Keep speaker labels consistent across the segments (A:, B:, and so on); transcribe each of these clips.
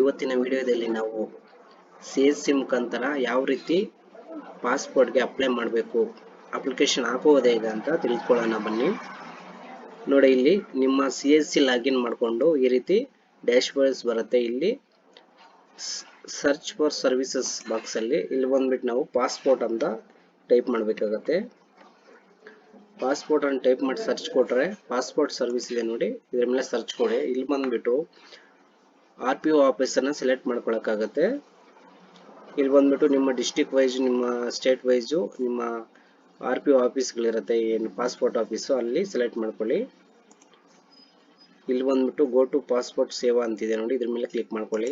A: ಇವತ್ತಿನ ವಿಡಿಯೋದಲ್ಲಿ ನಾವು ಸಿ ಎಸ್ ಸಿ ಮುಖಾಂತರ ಯಾವ ರೀತಿ ಪಾಸ್ಪೋರ್ಟ್ಗೆ ಅಪ್ಲೈ ಮಾಡಬೇಕು ಅಪ್ಲಿಕೇಶನ್ ಹಾಕೋದೇ ಇದೆ ಅಂತ ತಿಳ್ಕೊಳ್ಳೋಣ ಬನ್ನಿ. ನೋಡಿ, ಇಲ್ಲಿ ನಿಮ್ಮ ಸಿ ಎಸ್ ಸಿ ಲಾಗಿನ್ ಮಾಡಿಕೊಂಡು ಈ ರೀತಿ ಡ್ಯಾಶ್ ಬೋರ್ಡ್ಸ್ ಬರುತ್ತೆ. ಇಲ್ಲಿ ಸರ್ಚ್ ಫಾರ್ ಸರ್ವಿಸಸ್ ಬಾಕ್ಸಲ್ಲಿ ಇಲ್ಲಿ ಬಂದ್ಬಿಟ್ಟು ನಾವು ಪಾಸ್ಪೋರ್ಟ್ ಅಂತ ಟೈಪ್ ಮಾಡಬೇಕಾಗತ್ತೆ. ಪಾಸ್ಪೋರ್ಟ್ ಅನ್ನು ಟೈಪ್ ಮಾಡಿ ಸರ್ಚ್ ಕೊಟ್ರೆ ಪಾಸ್ಪೋರ್ಟ್ ಸರ್ವಿಸ್ ಇದೆ ನೋಡಿ, ಇದ್ರ ಮೇಲೆ ಸರ್ಚ್ ಕೊಡಿ. ಇಲ್ಲಿ ಬಂದ್ಬಿಟ್ಟು ಆರ್ ಪಿ ಒ ಆಫೀಸರ್ನ ಸೆಲೆಕ್ಟ್ ಮಾಡ್ಕೊಳಕ್ಕಾಗತ್ತೆ. ಇಲ್ಲಿ ಬಂದ್ಬಿಟ್ಟು ನಿಮ್ಮ ಡಿಸ್ಟಿಕ್ ವೈಸ್ ನಿಮ್ಮ ಸ್ಟೇಟ್ ವೈಸು ನಿಮ್ಮ ಆರ್ ಪಿ ಒ ಆಫೀಸ್ಗಳಿರುತ್ತೆ ಏನು ಪಾಸ್ಪೋರ್ಟ್ ಆಫೀಸು ಅಲ್ಲಿ ಸೆಲೆಕ್ಟ್ ಮಾಡ್ಕೊಳ್ಳಿ. ಇಲ್ಲಿ ಬಂದ್ಬಿಟ್ಟು ಗೋ ಟು ಪಾಸ್ಪೋರ್ಟ್ ಸೇವಾ ಅಂತಿದೆ ನೋಡಿ, ಇದ್ರ ಮೇಲೆ ಕ್ಲಿಕ್ ಮಾಡ್ಕೊಳ್ಳಿ.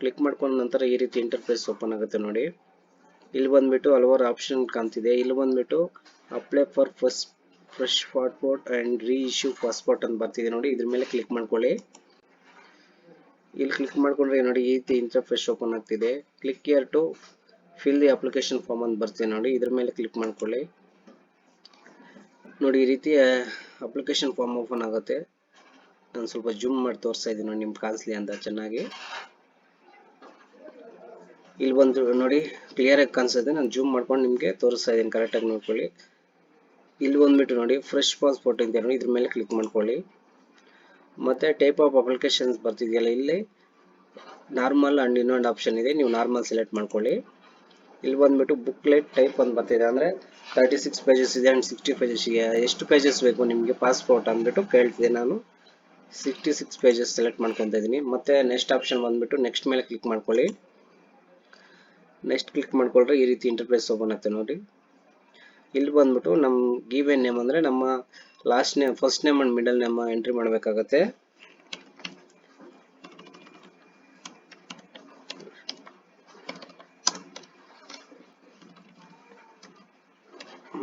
A: ಕ್ಲಿಕ್ ಮಾಡ್ಕೊಂಡ ನಂತರ ಈ ರೀತಿ ಇಂಟರ್ಫೇಸ್ ಓಪನ್ ಆಗುತ್ತೆ ನೋಡಿ. ಇಲ್ಲಿ ಬಂದ್ಬಿಟ್ಟು ಹಲವಾರು ಆಪ್ಷನ್ ಕಾಣ್ತಿದೆ. ಇಲ್ಲಿ ಬಂದ್ಬಿಟ್ಟು apply for first fresh passport and reissue passport ಅಂತ ಬರ್ತಿದೆ ನೋಡಿ, ಇದ್ರ ಮೇಲೆ ಕ್ಲಿಕ್ ಮಾಡ್ಕೊಳ್ಳಿ. ಇಲ್ಲಿ ಕ್ಲಿಕ್ ಮಾಡ್ಕೊಂಡ್ರೆ ನೋಡಿ ಈ ರೀತಿ ಇಂಟರ್ಫೇಸ್ ಓಪನ್ ಆಗ್ತಿದೆ. Click here to fill the application form ಅಂತ ಬರ್ತಿದೆ ನೋಡಿ. ಇದ್ರ ಮೇಲೆ ಕ್ಲಿಕ್ ಮಾಡ್ಕೊಳ್ಳಿ. ನೋಡಿ ಈ ರೀತಿ ಅಪ್ಲಿಕೇಶನ್ ಫಾರ್ಮ್ ಓಪನ್ ಆಗುತ್ತೆ. ನಾನು ಸ್ವಲ್ಪ ಜೂಮ್ ಮಾಡಿ ತೋರಿಸ್ತಾ ಇದ್ದೀನಿ ನೋಡಿ, ನಿಮ್ಗೆ ಕಾಣಿಸ್ಲಿ ಅಂತ ಚೆನ್ನಾಗಿ. ಇಲ್ಲಿ ಬಂದು ನೋಡಿ ಕ್ಲಿಯರ್ ಆಗಿ ಕಾಣಿಸುತ್ತೆ ನಾನು ಜೂಮ್ ಮಾಡ್ಕೊಂಡು ನಿಮಗೆ ತೋರಿಸ್ತಾ ಇದ್ದೀನಿ ಕರೆಕ್ಟಾಗಿ ನೋಡ್ಕೊಳ್ಳಿ. ಇಲ್ಲಿ ಬಂದ್ಬಿಟ್ಟು ನೋಡಿ ಫ್ರೆಶ್ ಪಾಸ್ಪೋರ್ಟ್ ಅಂತ ನೋಡಿ, ಇದ್ರ ಮೇಲೆ ಕ್ಲಿಕ್ ಮಾಡ್ಕೊಳ್ಳಿ. ಮತ್ತೆ ಟೈಪ್ ಆಫ್ ಅಪ್ಲಿಕೇಶನ್ಸ್ ಬರ್ತಿದೆಯಲ್ಲ ಇಲ್ಲಿ? ನಾರ್ಮಲ್ ಅಂಡ್ ಇನ್ನೊಂದು ಆಪ್ಷನ್ ಇದೆ. ನೀವು ನಾರ್ಮಲ್ ಸೆಲೆಕ್ಟ್ ಮಾಡ್ಕೊಳ್ಳಿ. ಇಲ್ಲಿ ಬಂದ್ಬಿಟ್ಟು ಬುಕ್ಲೆಟ್ ಟೈಪ್ ಅಂತ ಬರ್ತಿದೆ. ಅಂದರೆ ತರ್ಟಿ ಸಿಕ್ಸ್ ಪೇಜಸ್ ಇದೆ ಆ್ಯಂಡ್ ಸಿಕ್ಸ್ಟಿ ಪೇಜಸ್ಗೆ ಎಷ್ಟು ಪೇಜಸ್ ಬೇಕು ನಿಮಗೆ ಪಾಸ್ಪೋರ್ಟ್ ಅಂದ್ಬಿಟ್ಟು ಕೇಳ್ತಿದೆ ನಾನು. ಸಿಕ್ಸ್ಟಿ ಸಿಕ್ಸ್ ಪೇಜಸ್ ಸೆಲೆಕ್ಟ್ ಮಾಡ್ಕೊತಾ ಇದ್ದೀನಿ. ಮತ್ತೆ ನೆಕ್ಸ್ಟ್ ಆಪ್ಷನ್ ಬಂದ್ಬಿಟ್ಟು ನೆಕ್ಸ್ಟ್ ಮೇಲೆ ಕ್ಲಿಕ್ ಮಾಡ್ಕೊಳ್ಳಿ. ನೆಕ್ಸ್ಟ್ ಕ್ಲಿಕ್ ಮಾಡ್ಕೊಳ್ರೆ ಈ ರೀತಿ ಇಂಟರ್ಫೇಸ್ ಓಪನ್ ಆಗ್ತದೆ ನೋಡಿ. ಇಲ್ಲಿ ಬಂದ್ಬಿಟ್ಟು ನಮ್ಮ ಗಿವೆನ್ ನೇಮ್ ಅಂದರೆ ನಮ್ಮ last name first name and middle name entry ಮಾಡಬೇಕಾಗತ್ತೆ.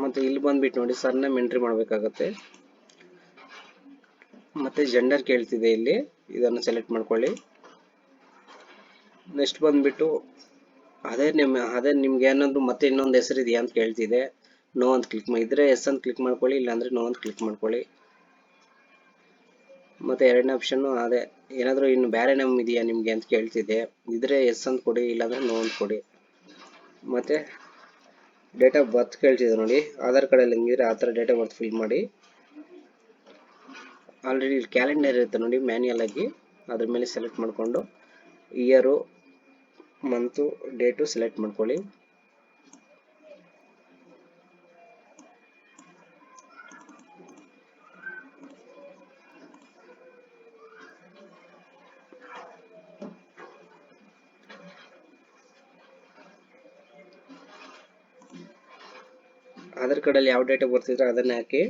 A: ಮತ್ತೆ ಇಲ್ಲಿ ಬಂದ್ಬಿಟ್ಟು ನೋಡಿ ಸರ್ ನೇಮ್ ಎಂಟ್ರಿ ಮಾಡಬೇಕಾಗತ್ತೆ. ಮತ್ತೆ ಜೆಂಡರ್ ಕೇಳ್ತಿದೆ ಇಲ್ಲಿ, ಇದನ್ನು ಸೆಲೆಕ್ಟ್ ಮಾಡ್ಕೊಳ್ಳಿ. ನೆಕ್ಸ್ಟ್ ಬಂದ್ಬಿಟ್ಟು, ಅದೇ ನಿಮ್ಮ ಅದೇ ನಿಮ್ಗೆ ಏನಾದ್ರು ಮತ್ತೆ ಇನ್ನೊಂದು ಹೆಸರು ಇದೆಯಾ ಅಂತ ಕೇಳ್ತಿದೆ. ನೋ ಅಂತ ಕ್ಲಿಕ್ ಇದ್ರೆ ಎಸ್ ಅಂತ ಕ್ಲಿಕ್ ಮಾಡ್ಕೊಳ್ಳಿ, ಇಲ್ಲಾಂದರೆ ನೋ ಅಂತ ಕ್ಲಿಕ್ ಮಾಡ್ಕೊಳ್ಳಿ. ಮತ್ತು ಎರಡನೇ ಆಪ್ಷನ್ನು ಅದೇ. ಏನಾದರೂ ಇನ್ನು ಬೇರೆ ನೇಮ್ ಇದೆಯಾ ನಿಮಗೆ ಅಂತ ಕೇಳ್ತಿದ್ದೆ. ಇದ್ರೆ ಎಸ್ ಅಂತ ಕೊಡಿ, ಇಲ್ಲಾಂದರೆ ನೋ ಅಂತ ಕೊಡಿ. ಮತ್ತು ಡೇಟ್ ಆಫ್ ಬರ್ತ್ ಕೇಳ್ತಿದ್ದೆ ನೋಡಿ. ಆಧಾರ್ ಕಾರ್ಡಲ್ಲಿ ಹೆಂಗಿದ್ರೆ ಆ ಥರ ಡೇಟ್ ಆಫ್ ಬರ್ತ್ ಫಿಲ್ ಮಾಡಿ. ಆಲ್ರೆಡಿ ಇಲ್ಲಿ ಕ್ಯಾಲೆಂಡರ್ ಇರುತ್ತೆ ನೋಡಿ ಮ್ಯಾನ್ಯಲ್ ಆಗಿ. ಅದ್ರ ಮೇಲೆ ಸೆಲೆಕ್ಟ್ ಮಾಡಿಕೊಂಡು ಇಯರು ಮಂತು ಡೇಟು ಸೆಲೆಕ್ಟ್ ಮಾಡ್ಕೊಳ್ಳಿ. ಆಧಾರ್ ಕಾರ್ಡಲ್ಲಿ ಯಾವ ಡೇಟಾ ಬರ್ತಿದ್ರೆ ಅದನ್ನ ಹಾಕಿ.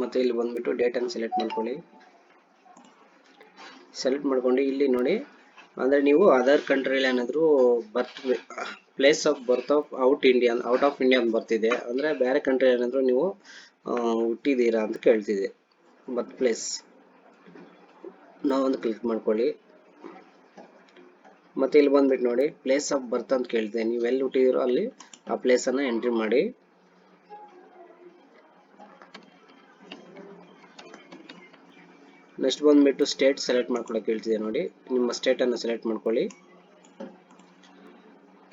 A: ಮತ್ತೆ ಇಲ್ಲಿ ಬಂದ್ಬಿಟ್ಟು ಡೇಟನ್ನು ಸೆಲೆಕ್ಟ್ ಮಾಡ್ಕೊಳ್ಳಿ. ಸೆಲೆಕ್ಟ್ ಮಾಡ್ಕೊಂಡು ಇಲ್ಲಿ ನೋಡಿ ಅಂದರೆ ನೀವು ಅದರ್ ಕಂಟ್ರಿಲಿ ಏನಾದರೂ birth place of birth of out India out of India ಅಂತ ಬರ್ತಿದೆ. ಅಂದರೆ ಬೇರೆ ಕಂಟ್ರಿ ಏನಾದರೂ ನೀವು ಹುಟ್ಟಿದ್ದೀರಾ ಅಂತ ಕೇಳ್ತಿದೆ. ಬರ್ತ್ ಪ್ಲೇಸ್ ನಾವೊಂದು ಕ್ಲಿಕ್ ಮಾಡ್ಕೊಳ್ಳಿ. ಮತ್ತೆ ಇಲ್ಲಿ ಬಂದ್ಬಿಟ್ಟು ನೋಡಿ ಪ್ಲೇಸ್ ಆಫ್ ಬರ್ತ್ ಅಂತ ಕೇಳ್ತಿದೆ. ನೀವು ಎಲ್ಲಿ ಹುಟ್ಟಿದಿರೋ ಅಲ್ಲಿ ಆ ಪ್ಲೇಸನ್ನು ಎಂಟ್ರಿ ಮಾಡಿ. ನೆಕ್ಸ್ಟ್ ಬಂದ್ಬಿಟ್ಟು ಸ್ಟೇಟ್ ಸೆಲೆಕ್ಟ್ ಮಾಡ್ಕೊಳಕ್ಕೆ ಹೇಳ್ತಿದೆ ನೋಡಿ. ನಿಮ್ಮ ಸ್ಟೇಟನ್ನು ಸೆಲೆಕ್ಟ್ ಮಾಡ್ಕೊಳ್ಳಿ.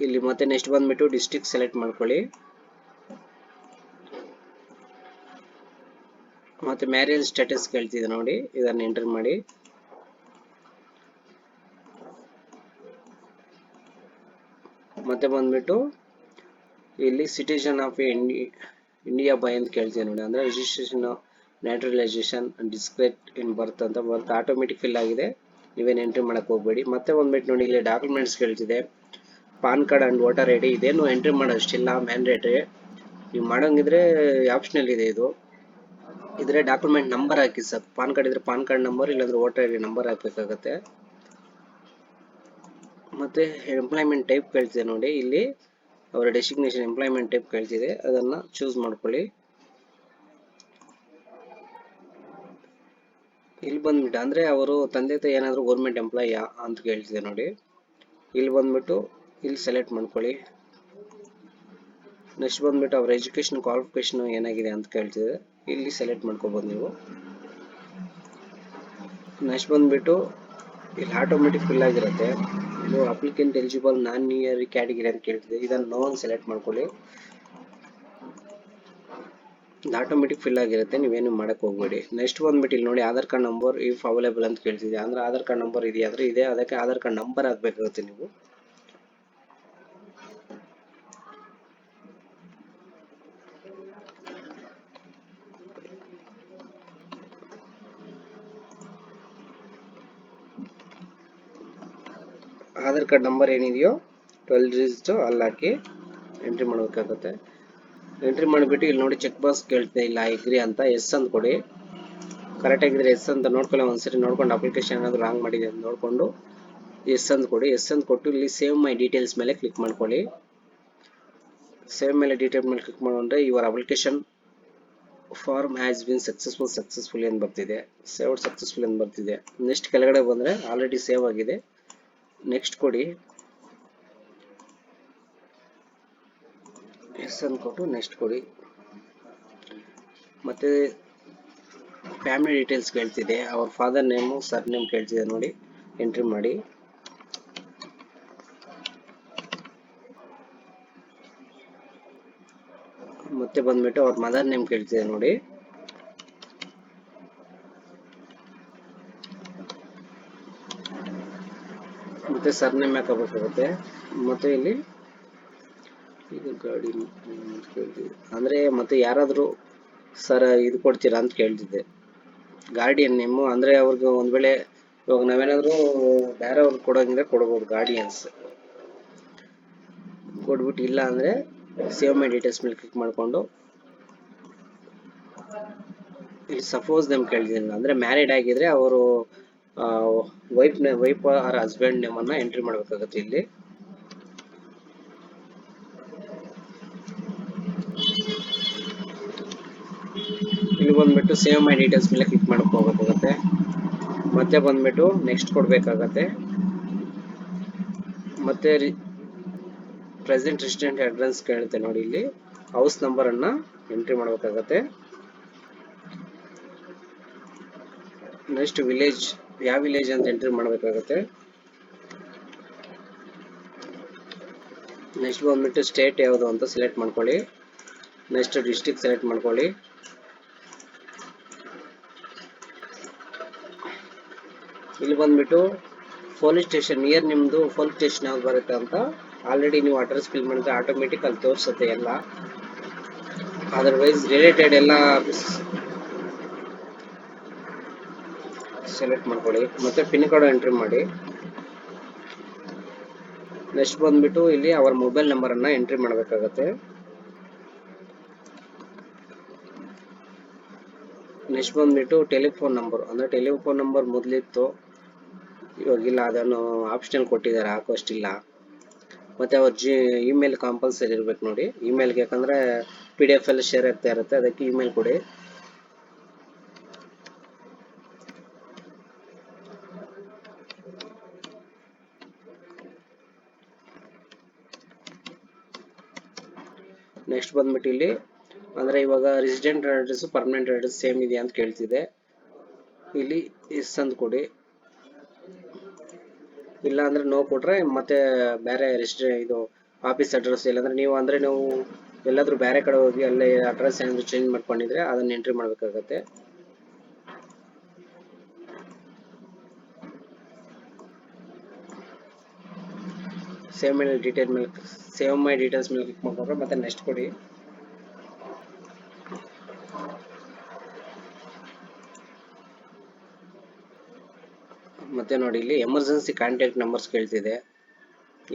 A: ಇಲ್ಲಿ ಮತ್ತೆ ನೆಕ್ಸ್ಟ್ ಬಂದ್ಬಿಟ್ಟು ಡಿಸ್ಟಿಕ್ ಸೆಲೆಕ್ಟ್ ಮಾಡ್ಕೊಳ್ಳಿ. ಮತ್ತೆ ಮ್ಯಾರೇಜ್ ಸ್ಟೇಟಸ್ ಕೇಳ್ತಿದೆ ನೋಡಿ. ಇದನ್ನು ಎಂಟರ್ ಮಾಡಿ. ಮತ್ತೆ ಬಂದ್ಬಿಟ್ಟು ಇಲ್ಲಿ ಸಿಟಿಜನ್ ಆಫ್ ಇಂಡಿಯಾ ಬೈ ಅಂತ ಕೇಳ್ತಿದೆ ನೋಡಿ. ಅಂದ್ರೆ registration naturalisation discrete in birth ಅಂತ ಬರ್ತ್ ಆಟೋಮೆಟಿಕ್ ಫಿಲ್ ಆಗಿದೆ. ನೀವೇನು ಎಂಟ್ರಿ ಮಾಡಕ್ಕೆ ಹೋಗಬೇಡಿ. ಮತ್ತೆ ಒಂದ್ಬಿಟ್ಟು ನೋಡಿ, ಇಲ್ಲಿ documents ಕೇಳ್ತಿದೆ. PAN card and voter I D ಇದೇನು ಎಂಟ್ರಿ ಮಾಡೋಷ್ಟಿಲ್ಲ ಮ್ಯಾಂಡೇಟ್ರಿ ನೀವು ಮಾಡೋಂಗಿದ್ರೆ ಆಪ್ಷನಲ್ ಇದೆ ಇದು. ಇದ್ರೆ ಡಾಕ್ಯುಮೆಂಟ್ ನಂಬರ್ ಹಾಕಿ ಸರ್. ಪಾನ್ ಕಾರ್ಡ್ ಇದ್ರೆ ಪಾನ್ ಕಾರ್ಡ್ ನಂಬರ್ ಇಲ್ಲಾಂದ್ರೆ ವೋಟರ್ ಐ ಡಿ ನಂಬರ್ ಹಾಕಬೇಕಾಗತ್ತೆ. ಮತ್ತೆ ಎಂಪ್ಲಾಯ್ಮೆಂಟ್ ಟೈಪ್ ಕೇಳ್ತಿದೆ ನೋಡಿ. ಇಲ್ಲಿ ಅವರ ಡೆಸಿಗ್ನೇಷನ್ ಎಂಪ್ಲಾಯ್ಮೆಂಟ್ ಟೈಪ್ ಕೇಳ್ತಿದೆ. ಅದನ್ನು ಚೂಸ್ ಮಾಡ್ಕೊಳ್ಳಿ. ಇಲ್ಲಿ ಬಂದ್ಬಿಟ್ಟು, ಅಂದರೆ ಅವರು ತಂದೆ ತಾಯಿ ಏನಾದರೂ ಗೌರ್ಮೆಂಟ್ ಎಂಪ್ಲಾಯಿಯಾ ಅಂತ ಕೇಳ್ತಿದೆ ನೋಡಿ. ಇಲ್ಲಿ ಬಂದ್ಬಿಟ್ಟು, ಇಲ್ಲಿ ಸೆಲೆಕ್ಟ್ ಮಾಡ್ಕೊಳ್ಳಿ. ನೆಕ್ಸ್ಟ್ ಬಂದ್ಬಿಟ್ಟು ಅವ್ರ ಎಜುಕೇಷನ್ ಕ್ವಾಲಿಫಿಕೇಶನ್ ಏನಾಗಿದೆ ಅಂತ ಕೇಳ್ತಿದೆ ಇಲ್ಲಿ ಸೆಲೆಕ್ಟ್ ಮಾಡ್ಕೋಬೋದು ನೀವು. ನೆಕ್ಸ್ಟ್ ಬಂದ್ಬಿಟ್ಟು, ಇಲ್ಲಿ ಆಟೋಮೆಟಿಕ್ ಫಿಲ್ ಆಗಿರುತ್ತೆ. ಇದು applicant eligible non ECR category ಅಂತ ಕೇಳ್ತಿದೆ ಇದನ್ನು ನೋ ಅಂತ ಸೆಲೆಕ್ಟ್ ಮಾಡ್ಕೊಳ್ಳಿ. ಇದು ಆಟೋಮೆಟಿಕ್ ಫಿಲ್ ಆಗಿರುತ್ತೆ, ನೀವೇನು ಮಾಡಕ್ಕೆ ಹೋಗ್ಬೇಡಿ. ನೆಕ್ಸ್ಟ್ ಬಂದ್ಬಿಟ್ಟು ಇಲ್ಲಿ ನೋಡಿ Aadhaar card number if available ಅಂತ ಕೇಳ್ತಿದೆ ಅಂದ್ರೆ ಆಧಾರ್ ಕಾರ್ಡ್ ನಂಬರ್ ಇದೆಯಾ ಅಂದ್ರೆ ಇದೆ, ಅದಕ್ಕೆ ಆಧಾರ್ ಕಾರ್ಡ್ ನಂಬರ್ ಆಗ್ಬೇಕಾಗುತ್ತೆ ನೀವು. ಆಧಾರ್ ಕಾರ್ಡ್ ನಂಬರ್ ಏನಿದೆಯೋ ಟ್ವೆಲ್ ಡಿಜಿಟ್ ಅಲ್ಲಿ ಹಾಕಿ ಎಂಟ್ರಿ ಮಾಡಬೇಕಾಗುತ್ತೆ. ಎಂಟ್ರಿ ಮಾಡಿಬಿಟ್ಟು ಇಲ್ಲಿ ನೋಡಿ ಚೆಕ್ ಬಾಕ್ಸ್ ಕೇಳ್ತಾ ಇಲ್ಲ ಎಗ್ರಿ ಅಂತ ಎಸ್ ಅಂತ ಕೊಡಿ. ಕರೆಕ್ಟ್ ಆಗಿದ್ರೆ ಎಸ್ ಅಂತ ನೋಡ್ಕೊಳ್ಳಿ ಒಂದ್ಸರಿ ನೋಡ್ಕೊಂಡು ಅಪ್ಲಿಕೇಶನ್ ಏನಾದ್ರು ರಾಂಗ್ ಮಾಡಿದೆ ಅಂತ ನೋಡ್ಕೊಂಡು ಎಸ್ ಅಂತ ಕೊಡಿ. ಎಸ್ ಅಂತ ಕೊಟ್ಟು ಇಲ್ಲಿ ಸೇವ್ ಮೈ ಡೀಟೇಲ್ಸ್ ಮೇಲೆ ಕ್ಲಿಕ್ ಮಾಡ್ಕೊಳ್ಳಿ. ಸೇವ್ ಮೇಲೆ ಡೀಟೇಲ್ ಮೇಲೆ ಕ್ಲಿಕ್ ಮಾಡಿಕೊಂಡ್ರೆ ಇವರ application form has been successful successful ಅಂತ ಬರ್ತಿದೆ. ಸೇವ್ಡ್ ಸಕ್ಸಸ್ಫುಲ್ ಅಂತ ಬರ್ತಿದೆ. ನೆಕ್ಸ್ಟ್ ಕೆಳಗಡೆ ಬಂದರೆ ಆಲ್ರೆಡಿ ಸೇವ್ ಆಗಿದೆ. ನೆಕ್ಸ್ಟ್ ಕೊಡಿ. ಅಂತ ಕೊಟ್ಟು ನೆಕ್ಸ್ಟ್ ಕೊಡಿ. ಮತ್ತೆ ಫ್ಯಾಮಿಲಿ ಡೀಟೇಲ್ಸ್ ಕೇಳ್ತಿದೆ ಅವ್ರ ಫಾದರ್ ನೇಮು ಸರ್ ನೇಮ್ ಕೇಳ್ತಿದೆ ನೋಡಿ. ಎಂಟ್ರಿ ಮಾಡಿ. ಮತ್ತೆ ಬಂದ್ಬಿಟ್ಟು ಅವ್ರ ಮದರ್ ನೇಮ್ ಕೇಳ್ತಿದೆ ನೋಡಿ. ಮತ್ತೆ ಸರ್ ನೇಮ್ ಹಾಕಬೇಕಾಗುತ್ತೆ ಮತ್ತೆ ಇಲ್ಲಿ ಇದು ಗಾಡಿ ಅಂತ ಕೇಳ್ತಿದೆ ಅಂದ್ರೆ ಮತ್ತೆ ಯಾರಾದರೂ, ಸರ್, ಇದು ಕೊಡ್ತೀರಾ? ಅಂತ ಕೇಳ್ತಿದ್ದೆ. ಗಾರ್ಡಿಯನ್ ನೇಮು ಅಂದ್ರೆ ಅವ್ರಿಗೆ ಒಂದ್ ವೇಳೆ ಇವಾಗ ನಾವೇನಾದ್ರೂ ಬೇರೆ ಅವ್ರಿಗೆ ಕೊಡೋಂಗಿದ್ರೆ ಕೊಡ್ಬೋದು ಗಾರ್ಡಿಯನ್ಸ್ ಕೊಟ್ಬಿಟ್ಟು ಇಲ್ಲ ಅಂದ್ರೆ ಸೇವ್ ಮೈ ಡೀಟೇಲ್ಸ್ ಮೇಲೆ ಕ್ಲಿಕ್ ಮಾಡ್ಕೊಂಡು. ಇಲ್ಲಿ ಸಪೋಸ್ ನೇಮ್ ಕೇಳ್ತಿದ್ದೀನಿ, ಅಂದ್ರೆ ಮ್ಯಾರಿಡ್ ಆಗಿದ್ರೆ ಅವರು ವೈಫ್ ವೈಫ್ ಆರ್ ಹಸ್ಬೆಂಡ್ ನೇಮನ್ನ ಎಂಟ್ರಿ ಮಾಡ್ಬೇಕಾಗುತ್ತೆ ಇಲ್ಲಿ. ಇಲ್ಲಿ ಬಂದ್ಬಿಟ್ಟು ಸೇವ್ ಮೈ ಡೀಟೇಲ್ಸ್ ಮೇಲೆ ಕ್ಲಿಕ್ ಮಾಡಕ್ ಹೋಗಬೇಕಾಗತ್ತೆ. ಮತ್ತೆ ಬಂದ್ಬಿಟ್ಟು ನೆಕ್ಸ್ಟ್ ಕೊಡ್ಬೇಕಾಗತ್ತೆ. ಮತ್ತೆ ಪ್ರೆಸೆಂಟ್ ರೆಸಿಡೆಂಟ್ ಅಡ್ರೆಸ್ ಕೇಳುತ್ತೆ ನೋಡಿ ಇಲ್ಲಿ. ಹೌಸ್ ನಂಬರ್ ಅನ್ನ ಎಂಟ್ರಿ ಮಾಡಬೇಕಾಗತ್ತೆ. ನೆಕ್ಸ್ಟ್ ವಿಲೇಜ್ ಯಾವ ವಿಲೇಜ್ ಅಂತ ಎಂಟ್ರಿ ಮಾಡಬೇಕಾಗತ್ತೆ. ನೆಕ್ಸ್ಟ್ ಬಂದ್ಬಿಟ್ಟು ಸ್ಟೇಟ್ ಯಾವುದು ಅಂತ ಸೆಲೆಕ್ಟ್ ಮಾಡ್ಕೊಳ್ಳಿ. ನೆಕ್ಸ್ಟ್ ಡಿಸ್ಟಿಕ್ ಸೆಲೆಕ್ಟ್ ಮಾಡ್ಕೊಳ್ಳಿ. ಇಲ್ಲಿ ಬಂದ್ಬಿಟ್ಟು ಪೊಲೀಸ್ ಸ್ಟೇಷನ್ ನಿಯರ್ ನಿಮ್ದು ಪೊಲೀಸ್ ಸ್ಟೇಷನ್ ಯಾವ್ದು ಬರುತ್ತೆ ಅಂತ ಆಲ್ರೆಡಿ ನೀವು ಅಡ್ರೆಸ್ ಫಿಲ್ ಮಾಡಿದ್ರೆ ಆಟೋಮೆಟಿಕ್ ಅಲ್ಲಿ ತೋರಿಸುತ್ತೆ ಎಲ್ಲ. ಅದರ್ವೈಸ್ ರಿಲೇಟೆಡ್ ಎಲ್ಲ ಸೆಲೆಕ್ಟ್ ಮಾಡ್ಕೊಳ್ಳಿ. ಮತ್ತೆ ಪಿನ್ ಕೋಡ್ ಎಂಟ್ರಿ ಮಾಡಿ. ನೆಕ್ಸ್ಟ್ ಬಂದ್ಬಿಟ್ಟು ಇಲ್ಲಿ ಅವರ ಮೊಬೈಲ್ ನಂಬರ್ ಅನ್ನ ಎಂಟ್ರಿ ಮಾಡಬೇಕಾಗತ್ತೆ. ನೆಕ್ಸ್ಟ್ ಬಂದ್ಬಿಟ್ಟು ಟೆಲಿಫೋನ್ ನಂಬರ್ ಅಂದ್ರೆ ಟೆಲಿಫೋನ್ ನಂಬರ್ ಮೊದಲಿತ್ತು. ಇವಾಗಿಲ್ಲ ಅದನ್ನು ಆಪ್ಷನಲ್ ಕೊಟ್ಟಿದ್ದಾರೆ, ಹಾಕೋಷ್ಟಿಲ್ಲ. ಮತ್ತೆ ಅವ್ರ ಜಿ ಇಮೇಲ್ ಕಂಪಲ್ಸರಿ ಇರ್ಬೇಕು ನೋಡಿ. ಇಮೇಲ್ಗೆ ಯಾಕಂದರೆ ಪಿ ಡಿ ಎಫ್ ಎಲ್ಲ ಶೇರ್ ಆಗ್ತಾ ಇರುತ್ತೆ, ಅದಕ್ಕೆ ಇಮೇಲ್ ಕೊಡಿ. ನೆಕ್ಸ್ಟ್ ಬಂದ್ಬಿಟ್ಟು ಇಲ್ಲಿ, ಅಂದ್ರೆ ಇವಾಗ resident address permanent address same ಇದೆಯಾ ಅಂತ ಕೇಳ್ತಿದೆ ಇಲ್ಲಿ ಎಸ್ ಅಂತ ಕೊಡಿ. ಇಲ್ಲ ಅಂದ್ರೆ ನೋ ಕೊಟ್ರೆ ಮತ್ತೆ ಬೇರೆ ರಿಜಿಸ್ಟ್ರಿ ಇದು ಆಫೀಸ್ ಅಡ್ರೆಸ್ ಇಲ್ಲಾಂದ್ರೆ ನೀವು ಅಂದ್ರೆ ನೀವು ಎಲ್ಲಾದ್ರೂ ಬೇರೆ ಕಡೆ ಹೋಗಿ ಅಲ್ಲೇ ಅಡ್ರೆಸ್ ಏನಾದ್ರು ಚೇಂಜ್ ಮಾಡ್ಕೊಂಡಿದ್ರೆ ಅದನ್ನ ಎಂಟ್ರಿ ಮಾಡ್ಬೇಕಾಗತ್ತೆ. ಸೇವ್ ಮೇಲೆ ಡೀಟೇಲ್ ಮೇಲೆ ಸೇವ್ ಮೈ ಡೀಟೇಲ್ಸ್ ಮೇಲೆ ಕ್ಲಿಕ್ ಮಾಡ್ಕೊಂಡ್ರೆ ಮತ್ತೆ ನೆಕ್ಸ್ಟ್ ಕೊಡಿ. ಮತ್ತೆ ನೋಡಿ, ಇಲ್ಲಿ ಎಮರ್ಜೆನ್ಸಿ ಕಾಂಟ್ಯಾಕ್ಟ್ ನಂಬರ್ಸ್ ಕೇಳ್ತಿದೆ.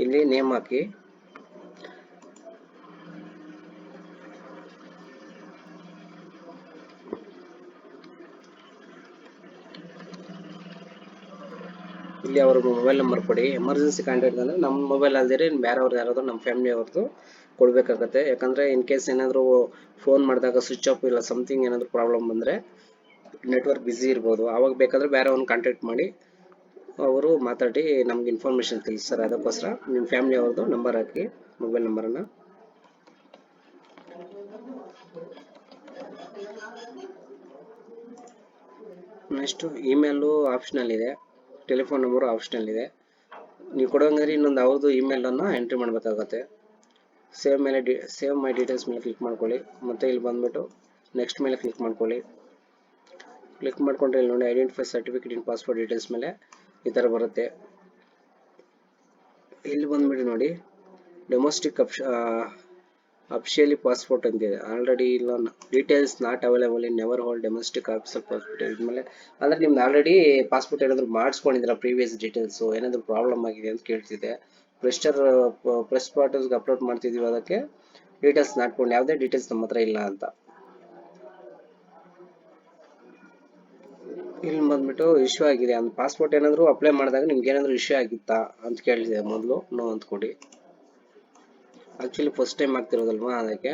A: ಇಲ್ಲಿ ನೇಮ್ ಹಾಕಿ. ಇಲ್ಲಿ ಅವ್ರ ಮೊಬೈಲ್ ನಂಬರ್ ಕೊಡಿ. ಎಮರ್ಜೆನ್ಸಿ ಕಾಂಟ್ಯಾಕ್ಟ್ ಅಂದ್ರೆ ನಮ್ಮ ಮೊಬೈಲ್ ಅಲ್ದಿರಿ ಬೇರೆಯವ್ರದ್ದು ಯಾರಾದರೂ ನಮ್ಮ ಫ್ಯಾಮಿಲಿ ಅವ್ರದ್ದು ಕೊಡ್ಬೇಕಾಗತ್ತೆ. ಯಾಕಂದ್ರೆ ಇನ್ ಕೇಸ್ ಏನಾದ್ರು ಫೋನ್ ಮಾಡಿದಾಗ ಸ್ವಿಚ್ ಆಫ್ ಇಲ್ಲ ಸಮಥಿಂಗ್ ಏನಾದ್ರು ಪ್ರಾಬ್ಲಮ್ ಬಂದ್ರೆ ನೆಟ್ವರ್ಕ್ ಬ್ಯುಸಿ ಇರ್ಬೋದು. ಅವಾಗ ಬೇಕಾದ್ರೆ ಬೇರೆ ಕಾಂಟ್ಯಾಕ್ಟ್ ಮಾಡಿ. ಅವರು ಮಾತಾಡಿ ನಮ್ಗೆ ಇನ್ಫಾರ್ಮೇಷನ್ ತಿಳಿಸ್ತಾರೆ ಅದಕ್ಕೋಸ್ಕರ ನಿಮ್ಮ ಫ್ಯಾಮಿಲಿ ಅವ್ರದ್ದು ನಂಬರ್ ಹಾಕಿ ಮೊಬೈಲ್ ನಂಬರನ್ನು ನೆಕ್ಸ್ಟು ಇಮೇಲು ಆಪ್ಷನಲ್ ಇದೆ ಟೆಲಿಫೋನ್ ನಂಬರು ಆಪ್ಷನಲ್ ಇದೆ. ನೀವು ಕೊಡೋಂಗಾದ್ರೆ ಇನ್ನೊಂದು ಅವ್ರದ್ದು ಇಮೇಲನ್ನು ಎಂಟ್ರಿ ಮಾಡಬೇಕಾಗುತ್ತೆ. ಸೇವ್ ಮೇಲೆ ಸೇವ್ ಮೈ ಡೀಟೇಲ್ಸ್ ಮೇಲೆ ಕ್ಲಿಕ್ ಮಾಡ್ಕೊಳ್ಳಿ. ಮತ್ತೆ ಇಲ್ಲಿ ಬಂದ್ಬಿಟ್ಟು ನೆಕ್ಸ್ಟ್ ಮೇಲೆ ಕ್ಲಿಕ್ ಮಾಡ್ಕೊಳ್ಳಿ. ಕ್ಲಿಕ್ ಮಾಡ್ಕೊಂಡ್ರೆ ಇಲ್ಲಿ ನೋಡಿ identify certificate in passport details ಮೇಲೆ ಈ ಥರ ಬರುತ್ತೆ. ಇಲ್ಲಿ ಬಂದ್ಬಿಟ್ಟು ನೋಡಿ. ಡೊಮೆಸ್ಟಿಕ್ ಅಫಿಷಿಯಲಿ ಪಾಸ್ಪೋರ್ಟ್ ಅಂತಿದೆ. ಆಲ್ರೆಡಿ ಇಲ್ಲ details not available in never hold domestic officer passport ಇದ್ಮೇಲೆ, ಅಂದ್ರೆ ನಿಮ್ದು ಆಲ್ರೆಡಿ ಪಾಸ್ಪೋರ್ಟ್ ಏನಾದರೂ ಮಾಡಿಸ್ಕೊಂಡಿದ್ದೀರಾ ಪ್ರೀವಿಯಸ್ ಡೀಟೇಲ್ಸ್ ಏನಾದರೂ ಪ್ರಾಬ್ಲಮ್ ಆಗಿದೆ ಅಂತ ಕೇಳ್ತಿದೆ ಪ್ರೆಸ್ಟರ್ ಪ್ರೆಸ್ ಪಾರ್ಟರ್ಸ್ಗೆ ಅಪ್ಲೋಡ್ ಮಾಡ್ತಿದೀವಿ ಅದಕ್ಕೆ ಡೀಟೇಲ್ಸ್ ನಾಟ್ಕೊಂಡು ಯಾವುದೇ ಡೀಟೇಲ್ಸ್ ನಮ್ಮ ಹತ್ರ ಇಲ್ಲ ಅಂತ. ಇಲ್ಲಿ ಬಂದ್ಬಿಟ್ಟು ಇಶ್ಯೂ ಆಗಿದೆ. ಅಂದ್ರೆ ಪಾಸ್ಪೋರ್ಟ್ ಏನಾದ್ರು ಅಪ್ಲೈ ಮಾಡಿದಾಗ ನಿಮ್ಗೆ ಏನಾದ್ರು ಇಶ್ಯೂ ಆಗಿತ್ತಾ ಅಂತ ಕೇಳಿದೆ ಮೊದಲು. ನೋ ಅಂತ ಕೊಡಿ ಆಕ್ಚುಲಿ ಫಸ್ಟ್ ಟೈಮ್ ಆಗ್ತಿರೋದಲ್ವಾ ಅದಕ್ಕೆ.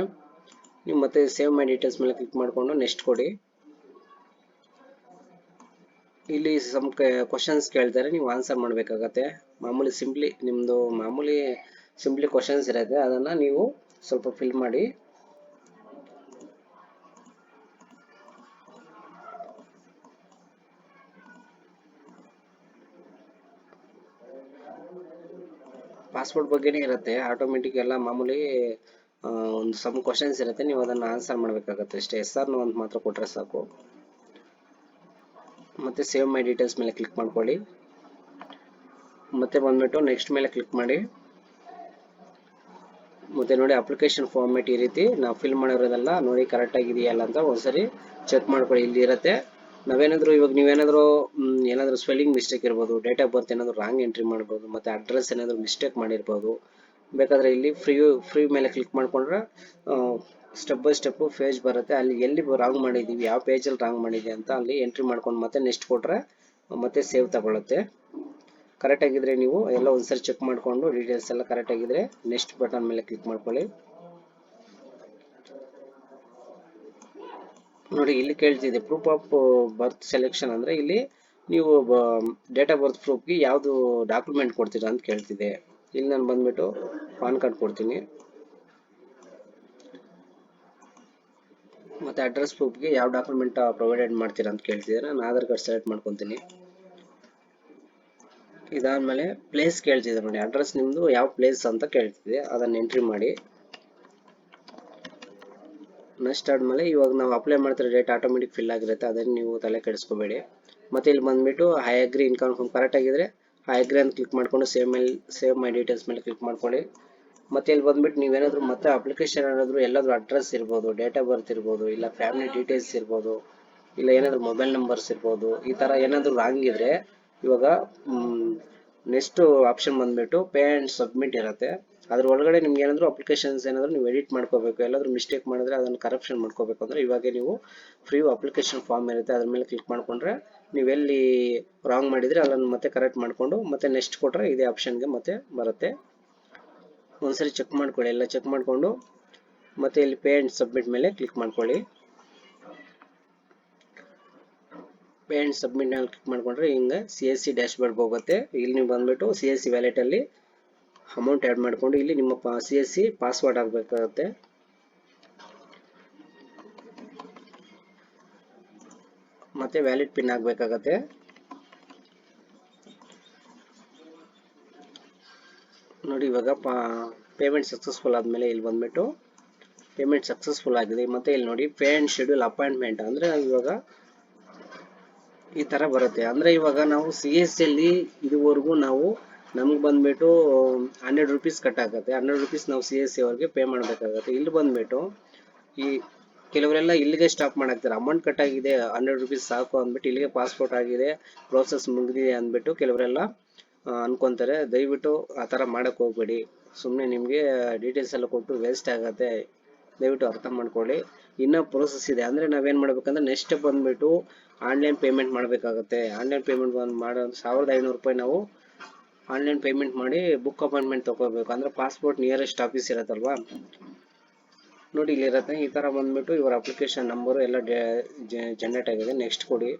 A: ನೀವು ಮತ್ತೆ ಸೇವ್ ಮೈ ಡೀಟೇಲ್ಸ್ ಮೇಲೆ ಕ್ಲಿಕ್ ಮಾಡಿಕೊಂಡು ನೆಕ್ಸ್ಟ್ ಕೊಡಿ. ಇಲ್ಲಿ ಸಮ್ ಕ್ವಶನ್ಸ್ ಕೇಳ್ತಾರೆ. ನೀವು ಆನ್ಸರ್ ಮಾಡಬೇಕಾಗತ್ತೆ. ಮಾಮೂಲಿ ಸಿಂಪ್ಲಿ ನಿಮ್ಮದು ಮಾಮೂಲಿ ಸಿಂಪ್ಲಿ ಕ್ವಶನ್ಸ್ ಇರುತ್ತೆ. ಅದನ್ನು ನೀವು ಸ್ವಲ್ಪ ಫಿಲ್ ಮಾಡಿ. ಪಾಸ್ಪೋರ್ಟ್ ಬಗ್ಗೆನೇ ಇರುತ್ತೆ. ಆಟೋಮೆಟಿಕ್ ಎಲ್ಲ ಮಾಮೂಲಿ ಒಂದು ಸಮ್ ಕ್ವಶನ್ಸ್ ಇರುತ್ತೆ. ನೀವು ಅದನ್ನು ಆನ್ಸರ್ ಮಾಡಬೇಕಾಗತ್ತೆ ಅಷ್ಟೇ. ಎಸ್ ನೋ ಅಂತ ಮಾತ್ರ ಕೊಟ್ಟರೆ ಸಾಕು. ಮತ್ತೆ ಸೇವ್ ಮೈ ಡೀಟೇಲ್ಸ್ ಮೇಲೆ ಕ್ಲಿಕ್ ಮಾಡ್ಕೊಳ್ಳಿ. ಮತ್ತೆ ಬಂದ್ಬಿಟ್ಟು ನೆಕ್ಸ್ಟ್ ಮೇಲೆ ಕ್ಲಿಕ್ ಮಾಡಿ. ಮತ್ತೆ ನೋಡಿ ಅಪ್ಲಿಕೇಶನ್ ಫಾರ್ಮೇಟ್ ಈ ರೀತಿ. ನಾವು ಫಿಲ್ ಮಾಡಿರೋದೆಲ್ಲ ನೋಡಿ ಕರೆಕ್ಟ್ ಆಗಿದೆಯಲ್ಲ ಅಂತ ಒಂದ್ಸರಿ ಚೆಕ್ ಮಾಡ್ಕೊಳ್ಳಿ. ಇಲ್ಲಿ ಇರುತ್ತೆ. ನಾವೇನಾದರೂ ಇವಾಗ ನೀವೇನಾದರೂ ಏನಾದರೂ ಸ್ಪೆಲ್ಲಿಂಗ್ ಮಿಸ್ಟೇಕ್ ಇರ್ಬೋದು ಡೇಟ್ ಆಫ್ ಬರ್ತ್ ಏನಾದರೂ ರಾಂಗ್ ಎಂಟ್ರಿ ಮಾಡ್ಬೋದು, ಮತ್ತೆ ಅಡ್ರೆಸ್ ಏನಾದರೂ ಮಿಸ್ಟೇಕ್ ಮಾಡಿರ್ಬೋದು, ಬೇಕಾದ್ರೆ ಇಲ್ಲಿ ಫ್ರೀ ಫ್ರೀ ಮೇಲೆ ಕ್ಲಿಕ್ ಮಾಡ್ಕೊಂಡ್ರೆ ಸ್ಟೆಪ್ ಬೈ ಸ್ಟೆಪ್ ಪೇಜ್ ಬರುತ್ತೆ. ಅಲ್ಲಿ ಎಲ್ಲಿ ರಾಂಗ್ ಮಾಡಿದ್ದೀವಿ ಯಾವ ಪೇಜಲ್ಲಿ ರಾಂಗ್ ಮಾಡಿದೆ ಅಂತ ಅಲ್ಲಿ ಎಂಟ್ರಿ ಮಾಡ್ಕೊಂಡು ಮತ್ತೆ ನೆಕ್ಸ್ಟ್ ಕೊಟ್ಟರೆ ಮತ್ತೆ ಸೇವ್ ತಗೊಳುತ್ತೆ. ಕರೆಕ್ಟ್ ಆಗಿದ್ರೆ ನೀವು ಎಲ್ಲ ಒಂದ್ಸರಿ ಚೆಕ್ ಮಾಡಿಕೊಂಡು ಡೀಟೇಲ್ಸ್ ಎಲ್ಲ ಕರೆಕ್ಟ್ ಆಗಿದ್ರೆ ನೆಕ್ಸ್ಟ್ ಬಟನ್ ಮೇಲೆ ಕ್ಲಿಕ್ ಮಾಡ್ಕೊಳ್ಳಿ. ನೋಡಿ, ಇಲ್ಲಿ ಕೇಳ್ತಿದೆ ಪ್ರೂಫ್ ಆಫ್ ಬರ್ತ್ ಸೆಲೆಕ್ಷನ್ ಅಂದ್ರೆ ಇಲ್ಲಿ ನೀವು ಡೇಟ್ ಆಫ್ ಬರ್ತ್ ಪ್ರೂಫ್ಗೆ ಯಾವುದು ಡಾಕ್ಯುಮೆಂಟ್ ಕೊಡ್ತೀರಾ ಅಂತ ಕೇಳ್ತಿದೆ. ಇಲ್ಲಿ ನಾನು ಬಂದ್ಬಿಟ್ಟು ಪಾನ್ ಕಾರ್ಡ್ ಕೊಡ್ತೀನಿ. ಮತ್ತೆ ಅಡ್ರೆಸ್ ಪ್ರೂಫ್ಗೆ ಯಾವ ಡಾಕ್ಯುಮೆಂಟ್ ಪ್ರೊವೈಡೆಡ್ ಮಾಡ್ತೀರಾ ಅಂತ ಕೇಳ್ತಿದ್ರೆ ನಾನು ಆಧಾರ್ ಕಾರ್ಡ್ ಸೆಲೆಕ್ಟ್ ಮಾಡ್ಕೊತೀನಿ. ಇದಾದ್ಮೇಲೆ ಪ್ಲೇಸ್ ಕೇಳ್ತಿದೆ ನೋಡಿ ಅಡ್ರೆಸ್ ನಿಮ್ಮದು ಯಾವ ಪ್ಲೇಸ್ ಅಂತ ಕೇಳ್ತಿದೆ. ಅದನ್ನ ಎಂಟ್ರಿ ಮಾಡಿ. ನೆಕ್ಸ್ಟ್ ಆದ್ಮೇಲೆ ಇವಾಗ ನಾವು ಅಪ್ಲೈ ಮಾಡ್ತಾರೆ ಡೇಟ್ ಆಟೋಮೆಟಿಕ್ ಫಿಲ್ ಆಗಿರುತ್ತೆ, ಅದನ್ನು ನೀವು ತಲೆ ಕೆಡಿಸ್ಕೋಬೇಡಿ. ಮತ್ತೆ ಇಲ್ಲಿ ಬಂದ್ಬಿಟ್ಟು I agree income form correct ಆಗಿದ್ರೆ ಹೈ ಅಗ್ರಿ ಅಂತ ಕ್ಲಿಕ್ ಮಾಡ್ಕೊಂಡು ಸೇವ್ ಮೇಲೆ ಸೇವ್ ಮೈ ಡೀಟೇಲ್ಸ್ ಮೇಲೆ ಕ್ಲಿಕ್ ಮಾಡ್ಕೊಳ್ಳಿ. ಮತ್ತೆ ಇಲ್ಲಿ ಬಂದ್ಬಿಟ್ಟು ನೀವೇನಾದರೂ ಮತ್ತೆ ಅಪ್ಲಿಕೇಶನ್ ಏನಾದರೂ ಎಲ್ಲಾದರೂ ಅಡ್ರೆಸ್ ಇರ್ಬೋದು ಡೇಟ್ ಆಫ್ ಬರ್ತ್ ಇರ್ಬೋದು, ಇಲ್ಲ ಫ್ಯಾಮಿಲಿ ಡೀಟೇಲ್ಸ್ ಇರ್ಬೋದು, ಇಲ್ಲ ಏನಾದರೂ ಮೊಬೈಲ್ ನಂಬರ್ಸ್ ಇರ್ಬೋದು, ಈ ಥರ ಏನಾದರೂ ರಾಂಗ್ ಇದ್ರೆ ಇವಾಗ ನೆಕ್ಸ್ಟ್ ಆಪ್ಷನ್ ಬಂದ್ಬಿಟ್ಟು ಪೇ ಆ್ಯಂಡ್ ಸಬ್ಮಿಟ್ ಇರುತ್ತೆ. ಅದ್ರ ಒಳಗಡೆ ನಿಮ್ಗೆ ಏನಾದರೂ ಅಪ್ಲಿಕೇಶನ್ಸ್ ಏನಾದರೂ ನೀವು ಎಡಿಟ್ ಮಾಡ್ಕೋಬೇಕು, ಎಲ್ಲಾದರೂ ಮಿಸ್ಟೇಕ್ ಮಾಡಿದ್ರೆ ಅದನ್ನು ಕರಪ್ಷನ್ ಮಾಡ್ಕೋಬೇಕು ಅಂದರೆ ಇವಾಗ ನೀವು ಫ್ರೀ ಅಪ್ಲಿಕೇಶನ್ ಫಾರ್ಮ್ ಇರುತ್ತೆ ಅದ್ರ ಮೇಲೆ ಕ್ಲಿಕ್ ಮಾಡ್ಕೊಂಡ್ರೆ ನೀವೆಲ್ಲಿ ರಾಂಗ್ ಮಾಡಿದರೆ ಅದನ್ನು ಮತ್ತೆ ಕರೆಕ್ಟ್ ಮಾಡಿಕೊಂಡು ಮತ್ತೆ ನೆಕ್ಸ್ಟ್ ಕೊಟ್ಟರೆ ಇದೇ ಆಪ್ಷನ್ಗೆ ಮತ್ತೆ ಬರುತ್ತೆ. ಒಂದ್ಸರಿ ಚೆಕ್ ಮಾಡ್ಕೊಳ್ಳಿ, ಎಲ್ಲ ಚೆಕ್ ಮಾಡಿಕೊಂಡು ಮತ್ತೆ ಇಲ್ಲಿ ಪೇ ಆ್ಯಂಡ್ ಸಬ್ಮಿಟ್ ಮೇಲೆ ಕ್ಲಿಕ್ ಮಾಡ್ಕೊಳ್ಳಿ. ಪೇ ಆ್ಯಂಡ್ ಸಬ್ಮಿಟ್ ಮೇಲೆ ಕ್ಲಿಕ್ ಮಾಡ್ಕೊಂಡ್ರೆ ಹಿಂಗೆ C S C dashboard ಹೋಗುತ್ತೆ. ಇಲ್ಲಿ ನೀವು ಬಂದ್ಬಿಟ್ಟು ಸಿ ಎಸ್ ಸಿ ವ್ಯಾಲೆಟಲ್ಲಿ ಅಮೌಂಟ್ ಆ್ಯಡ್ ಮಾಡಿಕೊಂಡು ಇಲ್ಲಿ ನಿಮ್ಮ ಪಾ ಸಿ ಎಸ್ ಸಿ ಪಾಸ್ವರ್ಡ್ ಆಗಬೇಕಾಗುತ್ತೆ. ಮತ್ತೆ ವ್ಯಾಲಿಡ್ ಪಿನ್ ಆಗಬೇಕಾಗತ್ತೆ. ನೋಡಿ ಇವಾಗ ಪಾ ಪೇಮೆಂಟ್ ಸಕ್ಸಸ್ಫುಲ್ ಆದಮೇಲೆ ಇಲ್ಲಿ ಬಂದ್ಬಿಟ್ಟು ಪೇಮೆಂಟ್ ಸಕ್ಸಸ್ಫುಲ್ ಆಗಿದೆ. ಮತ್ತೆ ಇಲ್ಲಿ ನೋಡಿ ಪೇ ಆ್ಯಂಡ್ ಶೆಡ್ಯೂಲ್ ಅಪಾಯಿಂಟ್ಮೆಂಟ್ ಅಂದರೆ ಇವಾಗ ಈ ಥರ ಬರುತ್ತೆ. ಅಂದರೆ ಇವಾಗ ನಾವು ಸಿ ಎಸ್ ಅಲ್ಲಿ ಇದುವರೆಗೂ ನಾವು ನಮ್ಗೆ ಬಂದ್ಬಿಟ್ಟು hundred rupees cut hundred rupees ನಾವು ಸಿ ಎಸ್ ಸಿ ಅವ್ರಿಗೆ ಪೇ ಮಾಡಬೇಕಾಗುತ್ತೆ. ಇಲ್ಲಿ ಬಂದ್ಬಿಟ್ಟು, ಈ ಕೆಲವರೆಲ್ಲ ಇಲ್ಲಿಗೆ ಸ್ಟಾಪ್ ಮಾಡಾಕ್ತಾರೆ. ಅಮೌಂಟ್ ಕಟ್ ಆಗಿದೆ ಹಂಡ್ರೆಡ್ ರುಪೀಸ್ ಸಾಕು ಅಂದ್ಬಿಟ್ಟು ಇಲ್ಲಿಗೆ ಪಾಸ್ಪೋರ್ಟ್ ಆಗಿದೆ ಪ್ರೋಸೆಸ್ ಮುಗಿದಿದೆ ಅಂದ್ಬಿಟ್ಟು ಕೆಲವರೆಲ್ಲ ಅನ್ಕೊಂತಾರೆ. ದಯವಿಟ್ಟು ಆ ಥರ ಮಾಡಕ್ಕೆ ಹೋಗ್ಬೇಡಿ. ಸುಮ್ಮನೆ ನಿಮಗೆ ಡೀಟೇಲ್ಸ್ ಎಲ್ಲ ಕೊಟ್ಟು ವೇಸ್ಟ್ ಆಗುತ್ತೆ. ದಯವಿಟ್ಟು ಅರ್ಥ ಮಾಡ್ಕೊಳ್ಳಿ. ಇನ್ನೂ ಪ್ರೋಸೆಸ್ ಇದೆ. ಅಂದರೆ ನಾವೇನು ಮಾಡ್ಬೇಕಂದ್ರೆ ನೆಕ್ಸ್ಟ್ ಬಂದ್ಬಿಟ್ಟು ಆನ್ಲೈನ್ ಪೇಮೆಂಟ್ ಮಾಡಬೇಕಾಗುತ್ತೆ. ಆನ್ಲೈನ್ ಪೇಮೆಂಟ್ ಬಂದು ಮಾಡೋ, ಸಾವಿರದ ಐನೂರು ರೂಪಾಯಿ ನಾವು ಆನ್ಲೈನ್ ಪೇಮೆಂಟ್ ಮಾಡಿ ಬುಕ್ ಅಪಾಯಿಂಟ್ಮೆಂಟ್ ತೊಗೋಬೇಕು. ಅಂದರೆ ಪಾಸ್ಪೋರ್ಟ್ ನಿಯರೆಸ್ಟ್ ಆಫೀಸ್ ಇರುತ್ತಲ್ವಾ? ನೋಡಿ ಇಲ್ಲಿರುತ್ತೆ ಈ ಥರ ಬಂದ್ಬಿಟ್ಟು ಇವರ ಅಪ್ಲಿಕೇಶನ್ ನಂಬರು ಎಲ್ಲ ಜನರೇಟ್ ಆಗಿದೆ. ನೆಕ್ಸ್ಟ್ ಕೊಡಿ.